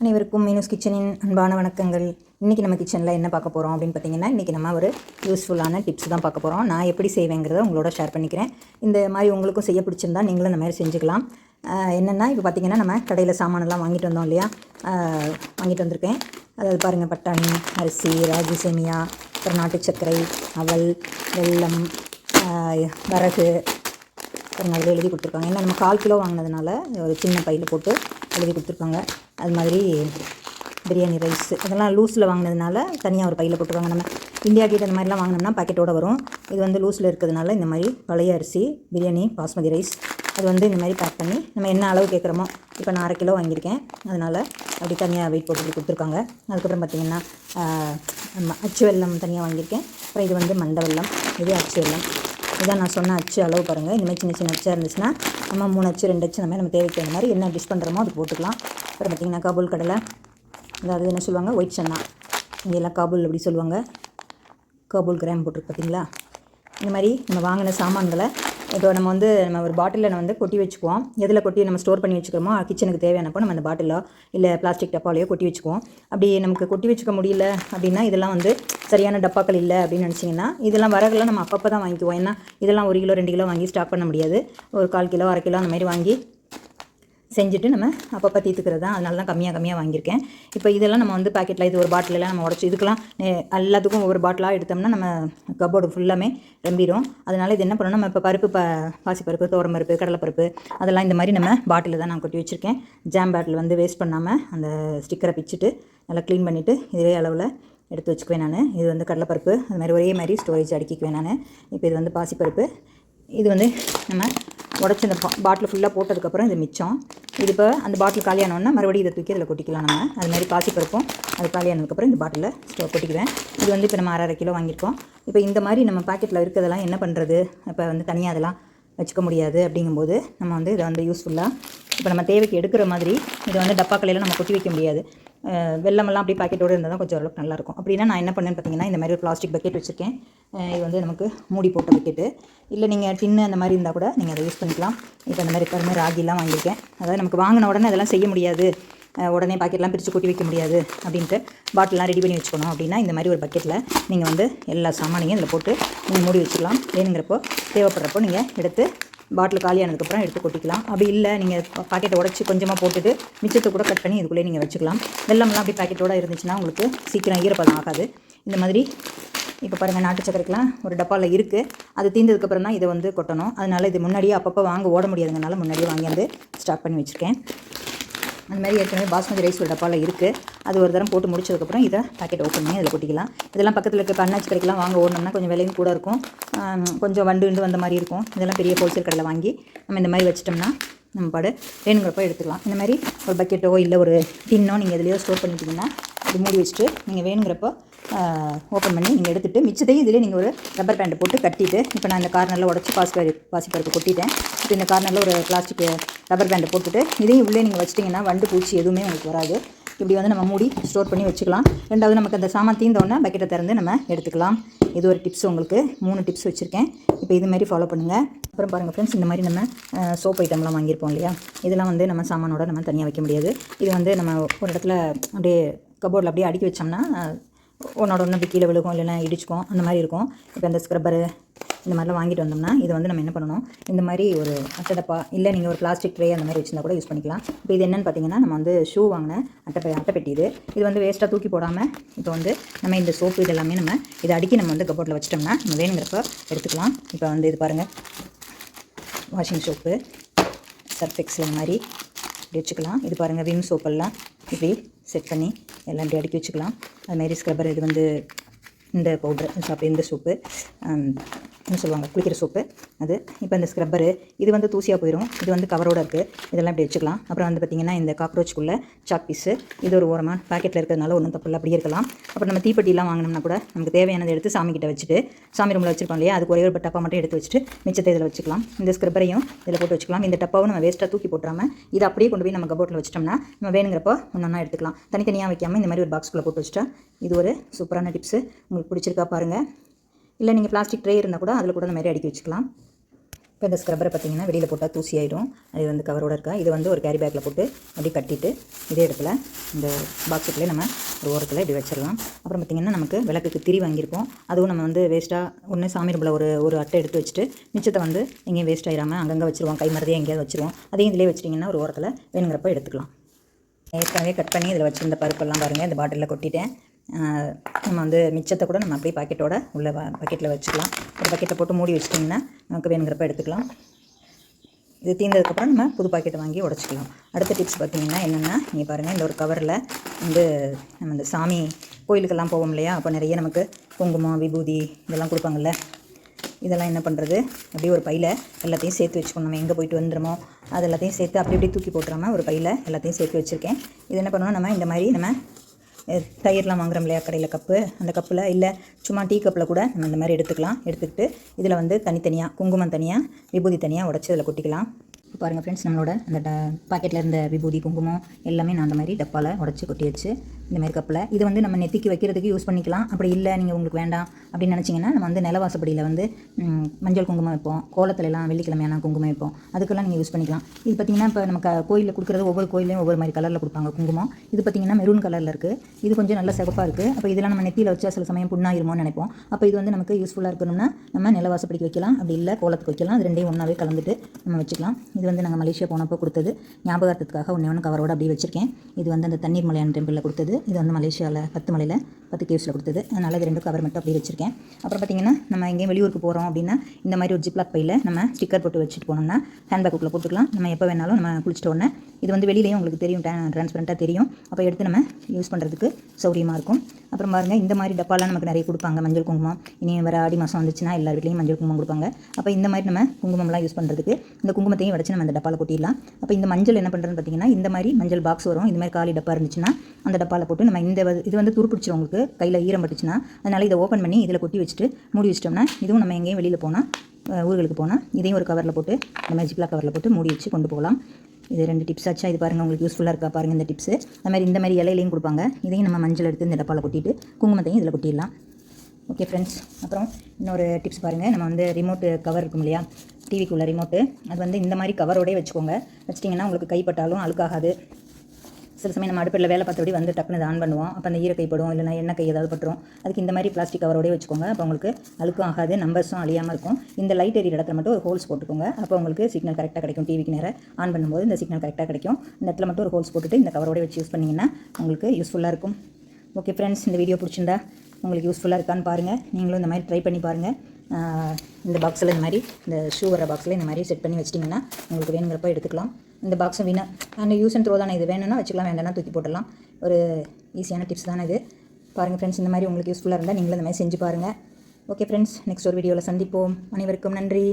அனைவருக்கும் மீனூஸ் கிச்சனின் அன்பான வணக்கங்கள். இன்றைக்கி நம்ம கிச்சனில் என்ன பார்க்க போகிறோம் அப்படின்னு பார்த்தீங்கன்னா இன்றைக்கி நம்ம ஒரு யூஸ்ஃபுல்லான டிப்ஸ் தான் பார்க்க போகிறோம் நான் எப்படி செய்வேங்கிறத உங்களோட ஷேர் பண்ணிக்கிறேன். இந்த மாதிரி உங்களுக்கும் செய்ய பிடிச்சிருந்தா நீங்களும் இந்த மாதிரி செஞ்சுக்கலாம். என்னென்னா இப்போ பார்த்தீங்கன்னா நம்ம கடையில் சாமானெல்லாம் வாங்கிட்டு வந்தோம் இல்லையா? வாங்கிட்டு வந்திருக்கேன். அதாவது பாருங்கள் பட்டாணி அரிசி ராகி சேமியா அப்புறம் நாட்டு சர்க்கரை அவல் வெல்லம் வரகு பாருங்க அதில் எழுதி கொடுத்துருக்காங்க. ஏன்னா நம்ம கால் கிலோ வாங்கினதுனால ஒரு சின்ன பையில் போட்டு எழுதி கொடுத்துருக்காங்க. அது மாதிரி பிரியாணி ரைஸ் இதெல்லாம் லூஸில் வாங்கினதுனால தனியாக ஒரு பையில் போட்டுருவாங்க நம்ம. இந்தியா கேட் அந்த மாதிரிலாம் வாங்கினோம்னா பாக்கெட்டோட வரும். இது வந்து லூஸில் இருக்கிறதுனால இந்த மாதிரி பழைய அரிசி பிரியாணி பாஸ்மதி ரைஸ் அது வந்து இந்த மாதிரி பேக் பண்ணி நம்ம என்ன அளவு கேட்குறோமோ இப்போ நான் அரை கிலோ வாங்கியிருக்கேன். அதனால் அப்படி தனியாக வெயிட் போட்டு கொடுத்துருக்காங்க. அதுக்கப்புறம் பார்த்திங்கன்னா அச்சு வெல்லம் தனியாக வாங்கியிருக்கேன். அப்புறம் இது வந்து மண்டை வெல்லம் இது அச்சு வெல்லம். இதான் நான் சொன்ன அச்சு அளவு பாருங்கள் இந்தமாதிரி சின்ன சின்ன அச்சாக இருந்துச்சுன்னா நம்ம மூணு அச்சு ரெண்டு அச்சு நம்ம நம்ம தேவைக்கு அந்த மாதிரி என்ன டிஷ் பண்ணுறோமோ அது போட்டுக்கலாம். அப்புறம் பார்த்திங்கன்னா காபூல் கடலை. அதாவது என்ன சொல்லுவாங்க? ஒயிட் சன்னா இங்கே எல்லாம் காபூல் அப்படி சொல்லுவாங்க. காபூல் கிராம் போட்டிருக்கு பார்த்தீங்களா? இந்த மாதிரி நம்ம வாங்கின சாமான்களை இப்போ நம்ம வந்து நம்ம ஒரு பாட்டிலில் நம்ம வந்து கொட்டி வச்சுக்குவோம். எதில் கொட்டி நம்ம ஸ்டோர் பண்ணி வச்சுக்கிறோமோ கிச்சனுக்கு தேவையானப்போ நம்ம அந்த பாட்டிலோ இல்லை பிளாஸ்டிக் டப்பாலையோ கொட்டி வச்சுக்குவோம். அப்படி நமக்கு கொட்டி வச்சுக்க முடியல அப்படின்னா இதெல்லாம் வந்து சரியான டப்பாக்கள் இல்லை அப்படின்னு நினச்சிங்கன்னா இதெல்லாம் வரகெல்லாம் நம்ம அப்பப்போ தான் வாங்கிக்குவோம். ஏன்னா இதெல்லாம் ஒரு கிலோ ரெண்டு கிலோ வாங்கி ஸ்டாக் பண்ண முடியாது. ஒரு கால் கிலோ அரை கிலோ அந்த மாதிரி வாங்கி செஞ்சுட்டு நம்ம அப்பப்போ தீர்த்துக்கிறது தான். அதனால தான் கம்மியாக கம்மியாக வாங்கியிருக்கேன். இப்போ இதெல்லாம் நம்ம வந்து பாக்கெட்டில் இது ஒரு பாட்டிலெல்லாம் நம்ம உடச்சி இதுக்கெல்லாம் நே- எல்லாத்துக்கும் ஒவ்வொரு பாட்டிலாக எடுத்தோம்னா நம்ம கப்போர்டு ஃபுல்லாமே ரொம்பிடும் அதனால இது என்ன பண்ணணும்? நம்ம இப்போ பருப்பு ப பாசிப்பருப்பு துவரம் பருப்பு கடலைப்பருப்பு அதெல்லாம் இந்த மாதிரி நம்ம பாட்டிலில் தான் நான் கொட்டி வச்சுருக்கேன். ஜாம் பாட்டில் வந்து வேஸ்ட் பண்ணாமல் அந்த ஸ்டிக்கரை பிச்சுட்டு நல்லா க்ளீன் பண்ணிவிட்டு இதே அளவில் எடுத்து வச்சுக்குவேன் நான். இது வந்து கடலைப்பருப்பு அது மாதிரி ஒரே மாதிரி ஸ்டோரேஜ் அடுக்கிக்குவேன் நான். இப்போ இது வந்து பாசிப்பருப்பு. இது வந்து நம்ம உடச்சி அந்த பாட்டில் ஃபுல்லாக போட்டதுக்கப்புறம் இது மிச்சம். இது இப்போ அந்த பாட்டில் காலியானோன்னா மறுபடியும் இதை தூக்கி அதில் கொட்டிக்கலாம் நம்ம. அது மாதிரி பாசிப்பருப்பும் அது காலியானதுக்கப்புறம் இந்த பாட்டிலில் ஸ்டோ கொட்டிக்குவேன். இது வந்து இப்போ நம்ம அரை அரை கிலோ வாங்கியிருக்கோம். இப்போ இந்த மாதிரி நம்ம பாக்கெட்டில் இருக்கிறதெல்லாம் என்ன பண்ணுறது இப்போ வந்து தனியாக அதெல்லாம் வச்சுக்க முடியாது அப்படிங்கும்போது நம்ம வந்து இதை வந்து யூஸ்ஃபுல்லாக இப்போ நம்ம தேவைக்கு எடுக்கிற மாதிரி இதை வந்து டப்பாக்கலையில் நம்ம கொட்டி வைக்க முடியாது. வெள்ளமெல்லாம் அப்படியே பாக்கெட்டோடு இருந்தால் தான் கொஞ்சம் ஓரளவுக்கு நல்லாயிருக்கும். அப்படின்னா நான் என்ன பண்ணேன்னு பார்த்தீங்கன்னா இந்த மாதிரி ஒரு பிளாஸ்டிக் பக்கெட் வச்சுருக்கேன். இது வந்து நமக்கு மூடி போட்ட பக்கெட்டு இல்லை நீங்கள் டின்னு அந்த மாதிரி இருந்தால் கூட நீங்கள் அதை யூஸ் பண்ணிக்கலாம். இப்போ அந்த மாதிரி கருமை ராகிலாம் வாங்கியிருக்கேன். அதாவது நமக்கு வாங்கின உடனே அதெல்லாம் செய்ய முடியாது. உடனே பாக்கெட்லாம் பிரித்து கொட்டி வைக்க முடியாது அப்படின்ட்டு பாட்டிலாம் ரெடி பண்ணி வச்சுக்கணும் அப்படின்னா இந்த மாதிரி ஒரு பக்கெட்டில் நீங்கள் வந்து எல்லா சாமானையும் இதில் போட்டு நீங்கள் மூடி வச்சுக்கலாம் வேணுங்கிறப்போ தேவைப்படுறப்போ நீங்கள் எடுத்து பாட்டில் காலியானதுக்கப்புறம் எடுத்து கொட்டிக்கலாம். அப்படி இல்லை நீங்கள் பாக்கெட்டை உடச்சி கொஞ்சமாக போட்டுட்டு மிச்சத்தை கூட கட் பண்ணி இதுக்குள்ளே நீங்கள் வச்சுக்கலாம். வெள்ளம்லாம் அப்படி பாக்கெட்டோட இருந்துச்சுன்னா உங்களுக்கு சீக்கிரம் ஈரப்பதம் ஆகாது. இந்த மாதிரி இப்போ பாருங்கள் நாட்டு சக்கரைக்கெலாம் ஒரு டப்பாவில் இருக்குது அது தீர்ந்ததுக்கப்புறம் தான் இதை வந்து கொட்டணும். அதனால் இது முன்னாடியே அப்பப்போ வாங்க ஓட முடியாதுங்கனால முன்னாடியே வாங்கி வந்து ஸ்டார்ட் பண்ணி வச்சுருக்கேன். அந்த மாதிரி ஏற்கனவே பாஸ்மதி ரைஸ் ஒரு டப்பாவில் இருக்குது அது ஒரு தரம் போட்டு முடிச்சதுக்கப்புறம் இதை பாக்கெட் ஓப்பன் பண்ணி அதில் கொட்டிக்கலாம். இதெல்லாம் பக்கத்தில் இருக்க அண்ணாச்சி கடைக்கெல்லாம் வாங்க ஓடணும்னா கொஞ்சம் விலையும் கூட இருக்கும். கொஞ்சம் வண்டு வண்டு வந்த மாதிரி இருக்கும். இதெல்லாம் பெரிய ஹோல்சேல் கடையில் வாங்கி நம்ம இந்த மாதிரி வச்சிட்டோம்னா நம்ம பாடு வேணுங்கிறப்ப எடுத்துக்கலாம். இந்த மாதிரி ஒரு பக்கெட்டோ இல்லை ஒரு டின்னோ நீங்கள் எதுலேயோ ஸ்டோர் பண்ணிட்டீங்கன்னா இது மூடி வச்சுட்டு நீங்கள் வேணுங்கிறப்போ ஓப்பன் பண்ணி நீங்கள் எடுத்துகிட்டு மிச்சத்தையும் இதிலே நீங்கள் ஒரு ரப்பர் பேண்ட் போட்டு கட்டிட்டு இப்போ நான் இந்த கார்னரில் உடச்சி பாசி பாசிப்பருப்பு கொட்டிட்டேன். இப்போ இந்த கார்னரில் ஒரு பிளாஸ்டிக் ரப்பர் பேண்டை போட்டுட்டு இதையும் உள்ளே நீங்கள் வச்சிட்டிங்கன்னா வண்டு பூச்சி எதுவுமே உங்களுக்கு வராது. இப்படி வந்து நம்ம மூடி ஸ்டோர் பண்ணி வச்சுக்கலாம். ரெண்டாவது நமக்கு அந்த சாமான் தீர்ந்தோடனே பக்கெட்டை திறந்து நம்ம எடுத்துக்கலாம். இது ஒரு டிப்ஸ் உங்களுக்கு. மூணு டிப்ஸ் வச்சுருக்கேன். இப்போ இது மாதிரி ஃபாலோ பண்ணுங்கள் அப்புறம் பாருங்கள் ஃப்ரெண்ட்ஸ் இந்த மாதிரி நம்ம சோப் ஐட்டம்லாம் வாங்கியிருப்போம் இல்லையா? இதெல்லாம் வந்து நம்ம சாமானோட நம்ம தனியாக வைக்க முடியாது. இது வந்து நம்ம ஒரு இடத்துல அப்படியே கபோர்டில் அப்படியே அடுக்கி வச்சோம்னா ஒன்னோட ஒன்று கீழே விழுகும் இல்லைன்னா இடிச்சுக்கும் அந்த மாதிரி இருக்கும். இப்போ இந்த ஸ்க்ரப்பரு இந்த மாதிரிலாம் வாங்கிட்டு வந்தோம்னா இதை வந்து நம்ம என்ன பண்ணணும்? இந்த மாதிரி ஒரு அட்டடப்பா இல்லை நீங்கள் ஒரு பிளாஸ்டிக் ட்ரே அந்த மாதிரி வச்சிருந்தா கூட யூஸ் பண்ணிக்கலாம். இப்போ இது என்னென்னு பார்த்தீங்கன்னா நம்ம வந்து ஷூ வாங்கின அட்டை அட்டைப்பெட்டி இது. இது வந்து வேஸ்ட்டாக தூக்கி போடாமல் இப்போ வந்து நம்ம இந்த சோப்பு இது எல்லாமே நம்ம இதை அடுக்கி நம்ம வந்து கபோர்டில் வச்சிட்டோம்னா நம்ம வேணுங்கிறப்ப எடுத்துக்கலாம். இப்போ வந்து இது பாருங்கள் வாஷிங் சோப்பு சர்ஃபெக்ஸ் இந்த மாதிரி இப்படி வச்சுக்கலாம். இது பாருங்கள் விம் சோப்பெல்லாம் இப்படி செட் பண்ணி எல்லாம் இப்படி அடுக்கி வச்சுக்கலாம் அதுமாரி ஸ்க்ரப்பர் இது வந்து இந்த பவுட்ரு சாப்பிட்டு இந்த சோப்பு சொல்லுவாங்க குளிக்கிற சோப்பு அது இப்போ இந்த ஸ்க்ரப்பரு இது வந்து தூசியாக போயிடும் இது வந்து கவரோட இருக்குது இதெல்லாம் இப்படி வச்சுக்கலாம். அப்புறம் வந்து பார்த்திங்கன்னா இந்த காக்ரோச்சுக்குள்ளே சாக் பீஸு இது ஒரு ஓரமாக பாக்கெட்டில் இருக்கிறதுனால ஒன்றும் தப்பு இல்லை அப்படியே இருக்கலாம். அப்புறம் நம்ம தீப்பெட்டிலாம் வாங்கினோம்னா கூட நமக்கு தேவையானதை எடுத்து சாமி கிட்ட வச்சுட்டு சாமி ரூமில் வச்சிருக்கோம் இல்லையா? அதுக்கு ஒரே ஒரு டப்பா மட்டும் எடுத்து வச்சுட்டு மிச்சத்தை இதில் வச்சுக்கலாம். இந்த ஸ்க்ரப்பரையும் இதில் போட்டு வச்சுக்கலாம். இந்த டப்பாவும் நம்ம வேஸ்ட்டாக தூக்கி போட்டுறாமல் இதை அப்படியே கொண்டு போய் நம்ம கபோட்டில் வச்சிட்டோம்னா நம்ம வேணுங்கிறப்போ ஒன்றா எடுத்துக்கலாம். தனித்தனியாக வைக்காமல் இந்த மாதிரி ஒரு பாக்ஸ்க்குள்ளே போட்டு வச்சுட்டா இது ஒரு சூப்பரான டிப்ஸு உங்களுக்கு பிடிச்சிருக்கா பாருங்கள் இல்லை நீங்கள் பிளாஸ்டிக் ட்ரே இருந்தால் கூட அதில் கூட அந்த மாதிரி அடுக்கி வச்சுக்கலாம். இப்போ இந்த ஸ்க்ரப்பரை பார்த்தீங்கன்னா வெளியில் போட்டால் தூசி ஆகிடும் அது வந்து கவரோட இருக்கா? இது வந்து ஒரு கேரி பேக்கில் போட்டு அப்படியே கட்டிட்டு இதே இடத்துல இந்த பாக்ஸுக்குள்ளே நம்ம ஒரு ஓரத்தில் இப்படி வச்சிடலாம். அப்புறம் பார்த்திங்கன்னா நமக்கு விளக்குக்கு திரி வாங்கியிருப்போம் அதுவும் நம்ம வந்து வேஸ்ட்டாக ஒன்று சாமி ரூமில் ஒரு ஒரு அட்டை எடுத்து வச்சுட்டு மிச்சத்தை வந்து எங்கேயும் வேஸ்ட் ஆகிடாமல் அங்கங்கே வச்சுருவோம். கை மறதியாக எங்கேயாவது வச்சுருவோம். அதையும் இதிலே வச்சிட்டிங்கன்னா ஒரு ஓரத்தில் வேணுங்கிறப்ப எடுத்துக்கலாம். ஏற்கனவே கட் பண்ணி இதில் வச்சுருந்த பருப்பெல்லாம் பாருங்கள் இந்த பாட்டிலில் கொட்டிட்டேன். நம்ம வந்து மிச்சத்தை கூட நம்ம அப்படியே பாக்கெட்டோட உள்ள பக்கெட்டில் வச்சுக்கலாம். ஒரு பக்கெட்டை போட்டு மூடி வச்சிட்டிங்கன்னா நமக்கு வேணுங்கிறப்ப எடுத்துக்கலாம். இது தீர்ந்ததுக்கப்புறம் நம்ம புது பாக்கெட்டை வாங்கி உடச்சிக்கலாம். அடுத்த டிப்ஸ் பார்த்தீங்கன்னா என்னென்னா நீங்கள் பாருங்கள் இந்த ஒரு கவரில் வந்து நம்ம இந்த சாமி கோயிலுக்கெல்லாம் போவோம் இல்லையா? அப்போ நிறைய நமக்கு குங்குமம் விபூதி இதெல்லாம் கொடுப்பாங்கல்ல? இதெல்லாம் என்ன பண்ணுறது அப்படியே ஒரு பையில் எல்லாத்தையும் சேர்த்து வச்சுக்கணும். நம்ம எங்கே போயிட்டு வந்துடுமோ அது எல்லாத்தையும் சேர்த்து அப்படி இப்படி தூக்கி போட்டுறாமல் ஒரு பையில் எல்லாத்தையும் சேர்த்து வச்சுருக்கேன். இது என்ன பண்ணணும் நம்ம இந்த மாதிரி நம்ம தயிர்லாம் வாங்குறோம் இல்லையா கடையில் கப்பு அந்த கப்பில் இல்லை சும்மா டீ கப்பில் கூட நம்ம இந்த மாதிரி எடுத்துக்கலாம். எடுத்துக்கிட்டு இதில் வந்து தனித்தனியாக குங்குமம் தனியாக விபூதி தனியாக உடச்சி இதில் கொட்டிக்கலாம். பாருங்கள் ஃப்ரெண்ட்ஸ் நம்மளோட அந்த ட பாக்கெட்டில் இருந்த விபூதி குங்குமம் எல்லாமே நான் அந்த மாதிரி டப்பாவில் உடச்சி கொட்டியாச்சு. இந்த மாதிரி கப்பில் இது வந்து நம்ம நெத்திக்கு வைக்கிறதுக்கு யூஸ் பண்ணிக்கலாம். அப்படி இல்லை நீங்கள் உங்களுக்கு வேண்டாம் அப்படின்னு நினச்சிங்கன்னா நம்ம வந்து நிலவாசப்படியில் வந்து மஞ்சள் குங்குமம் வைப்போம். கோலத்துல எல்லாம் வெள்ளிக்கிழமையான குங்குமம் வைப்போம். அதுக்கெல்லாம் நீங்கள் யூஸ் பண்ணிக்கலாம். இது பார்த்திங்கன்னா இப்போ நம்ம க கோயிலில் கொடுக்குறது ஒவ்வொரு கோயிலையும் ஒவ்வொரு மாதிரி கலரில் கொடுப்பாங்க குங்குமம். இது பார்த்திங்கன்னா மெரூன் கலரில் இருக்குது இது கொஞ்சம் நல்ல சிவப்பாக இருக்குது அப்போ இதெல்லாம் நம்ம நெத்தியில் வச்சா சில சமயம் புண்ணாயிருமோன்னு நினைப்போம். அப்போ இது வந்து நமக்கு யூஸ்ஃபுல்லாக இருக்கணும்னா நம்ம நிலவாசப்படிக்கு வைக்கலாம். அப்படி இல்லை கோலத்துக்கு வைக்கலாம். அது ரெண்டையும் ஒன்றாவே கலந்துட்டு நம்ம வச்சுக்கலாம். இது இது வந்து நாங்கள் மலேசியா போனப்போ கொடுத்தது. ஞாபகார்த்தத்துக்காக ஒன்று ஒன்று கவரோட அப்படியே வச்சுருக்கேன். இது வந்து அந்த தண்ணீர் மலையான டெம்பிளில் கொடுத்தது. இது வந்து மலேசியாவில் பத்து மலையில். பத்து கேவ்ஸில் கொடுத்தது. அதனால் இது ரெண்டு கவர் மட்டும் அப்படியே வச்சுருக்கேன். அப்புறம் பார்த்திங்கன்னா நம்ம எங்கேயும் வெளியூருக்கு போகிறோம் அப்படின்னா இந்த மாதிரி ஒரு ஜிப்லாக் பையில் நம்ம ஸ்டிக்கர் போட்டு வச்சுட்டு போனோம்னா ஹேண்ட்பேக்குள்ளே போட்டுக்கலாம். நம்ம எப்போ வேணாலும் நம்ம குளிச்சிட்ட உடனே. இது வந்து வெளியிலையும் உங்களுக்கு தெரியும் ட்ரான்ஸ்பரண்ட்டாக தெரியும். அப்போ எடுத்து நம்ம யூஸ் பண்ணுறதுக்கு சௌரியமாக இருக்கும். அப்புறம் பாருங்கள் இந்த மாதிரி டப்பாலாம் நமக்கு நிறைய கொடுப்பாங்க. மஞ்சள் குங்குமம். இனி வர ஆடி மாதம் வந்துச்சுன்னா எல்லா வீட்லேயும் மஞ்சள் குங்குமம் கொடுப்பாங்க. அப்போ இந்த மாதிரி நம்ம குங்குமம்லாம் யூஸ் பண்ணுறதுக்கு இந்த குங்குமத்தையும் வடச்சு நம்ம அந்த டப்பாவில் கொட்டிடலாம். அப்போ இந்த மஞ்சள் என்ன பண்ணுறதுன்னு பார்த்தீங்கன்னா இந்த மாதிரி மஞ்சள் பாக்ஸ் வரும். இந்த மாதிரி காலி டப்பா இருந்துச்சுன்னா அந்த டப்பாவில் போட்டு நம்ம இந்த இது வந்து துருப்பிடிச்சிரும் உங்களுக்கு. கையில் ஈரம் பட்டுச்சுன்னா அதனால் இதை ஓப்பன் பண்ணி இதில் கொட்டி வச்சுட்டு மூடி வச்சிட்டோம்னா இதுவும் நம்ம எங்கேயும் வெளியில் போனால் ஊர்களுக்கு போனால் இதையும் ஒரு கவரில் போட்டு இந்த மாதிரி ஜிப்லா கவரில் போட்டு மூடி வச்சு கொண்டு போகலாம். இது ரெண்டு டிப்ஸ் ஆச்சா? இது பாருங்கள் உங்களுக்கு யூஸ்ஃபுல்லாக இருக்கா பாருங்கள் இந்த டிப்ஸு அது மாதிரி இந்த மாதிரி இலையிலையும் கொடுப்பாங்க. இதையும் நம்ம மஞ்சள் எடுத்து இந்த டப்பாவில் கொட்டிட்டு குங்குமத்தையும் இதில் கொட்டிடலாம். ஓகே ஃப்ரெண்ட்ஸ் அப்புறம் இன்னொரு டிப்ஸ் பாருங்கள் நம்ம வந்து ரிமோட்டு கவர் இருக்கும் இல்லையா? டிவிக்குள்ள ரிமோட்டு அது வந்து இந்த மாதிரி கவரோடே வச்சுக்கோங்க. வச்சிட்டிங்கன்னா உங்களுக்கு கைப்பட்டாலும் அழுக்காகாது. சில சமயம் நம்ம அடுப்பில் வேலை பார்த்தபடி வந்து டக்குனு ஆன் பண்ணுவோம். அப்போ அந்த ஈரக்கை படும் இல்லைனா எண்ணெய் கை ஏதாவது பட்டுரும். அதுக்கு இந்த மாதிரி பிளாஸ்டிக் கவரோடய வச்சுக்கோங்க. அப்போ உங்களுக்கு அழுக்கும் ஆகாது நம்பர்ஸும் அழியாமல் இருக்கும். இந்த லைட் எரியிற இடத்துல மட்டும் ஒரு ஹோல்ஸ் போட்டுக்கோங்க. அப்போ உங்களுக்கு சிக்னல் கரெக்டாக கிடைக்கும். டிவிக்கு நேரம் ஆன் பண்ணும்போது இந்த சிக்னல் கரெக்டாக கிடைக்கும். இந்த இடத்துல மட்டும் ஒரு ஹோல்ஸ் போட்டுட்டு இந்த கவரோட வச்சு யூஸ் பண்ணிங்கன்னா உங்களுக்கு யூஸ்ஃபுல்லாக இருக்கும். ஓகே ஃப்ரெண்ட்ஸ் இந்த வீடியோ பிடிச்சிருந்தா உங்களுக்கு யூஸ்ஃபுல்லாக இருக்கான்னு பாருங்கள் நீங்களும் இந்த மாதிரி ட்ரை பண்ணி பாருங்கள் இந்த பாக்ஸில் இந்த மாதிரி இந்த ஷூ வர பாக்ஸில் இந்த மாதிரி செட் பண்ணி வச்சிட்டிங்கன்னா உங்களுக்கு வேணுங்கிறப்ப எடுத்துக்கலாம். இந்த பாக்ஸும் வீணா அந்த யூஸ் அண்ட் த்ரோ தானே இது வேணும்னா வச்சுக்கலாம் வேண்டாம்னா தூக்கி போட்டுடலாம். ஒரு ஈஸியான டிப்ஸ் தானே இது. பாருங்கள் ஃப்ரெண்ட்ஸ் இந்த மாதிரி உங்களுக்கு யூஸ்ஃபுல்லாக இருந்தால் நீங்களும் இந்த மாதிரி செஞ்சு பாருங்கள் ஓகே ஃப்ரெண்ட்ஸ் நெக்ஸ்ட் ஒரு வீடியோவில் சந்திப்போம். அனைவருக்கும் நன்றி.